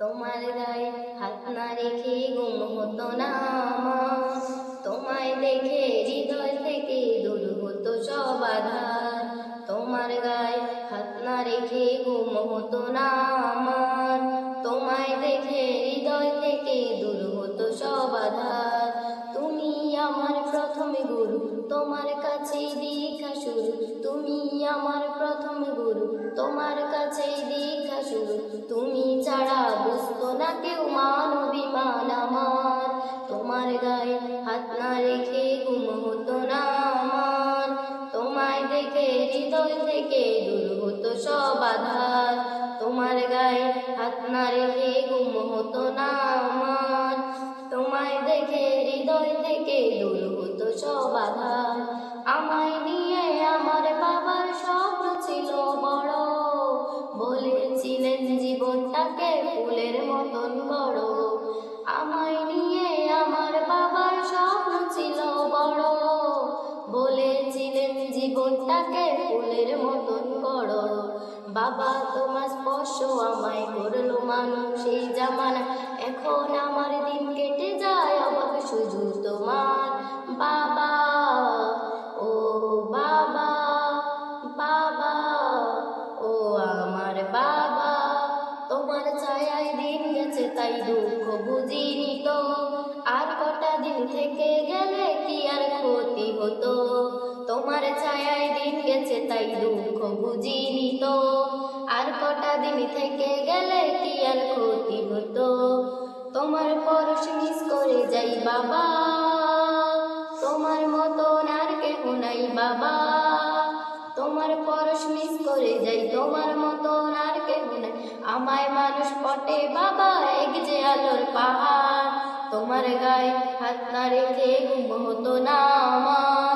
তোমার গায়ে হাত না রেখে গুম হতো না তোমায় দেখে হৃদয় থেকে দূর হতো সব আধার। তোমার গায়ে হাত না রেখে গুম হতো না আমার। তোমায় দেখে হৃদয় থেকে দূর হতো সব আধার। তুমি আমার প্রথম গুরু, তোমার কাছে দীক্ষা শুরু। তুমি আমার প্রথম গুরু, তোমার কাছে দীক্ষা শুরু। তুমি হাত না রেখে ঘুম হতো না আমার। তোমায় দেখে হৃদয় থেকে দূর হতো সব আধার। তোমার গায়ে হাত না রেখে ঘুম হতো না আমার। তোমায় দেখে হৃদয় থেকে দূর হতো সব আধার। আমায় নিয়ে আমার বাবার স্বপ্ন ছিল বড়। বলেছিলেন জীবনটাকে ফুলের মতন করো আমায় জীবনটাকে ফুলের মতন করো। বাবা, তোমার স্পর্শ আমায় করল মানুষ সেই জামানা এখন আমার দিন কেটে যায়, অবাক শুধু তোমার। বাবা, ও বাবা বাবা, ও আমার বাবা। তোমার ছায়ায় দিন গেছে, তাই দুঃখ বুঝিনি তো। আর কটা দিন থেকে গেলে কি আর ক্ষতি হতো? দুঃখ বুঝিনি তো আর কটা দিন থেকে গেলে কি আর ক্ষতি হতো? তোমার পরশ মিস করে যাই বাবা। তোমার মতন আর কেহ নাই বাবা। তোমার পরশ মিস করে যাই, তোমার মতন আর কেহ নাই। আমায় মানুষ পটে বাবা, এক যে আলোর পাহাড়। তোমার গায়ে হাত না রেখে ঘুম হতো না আমার।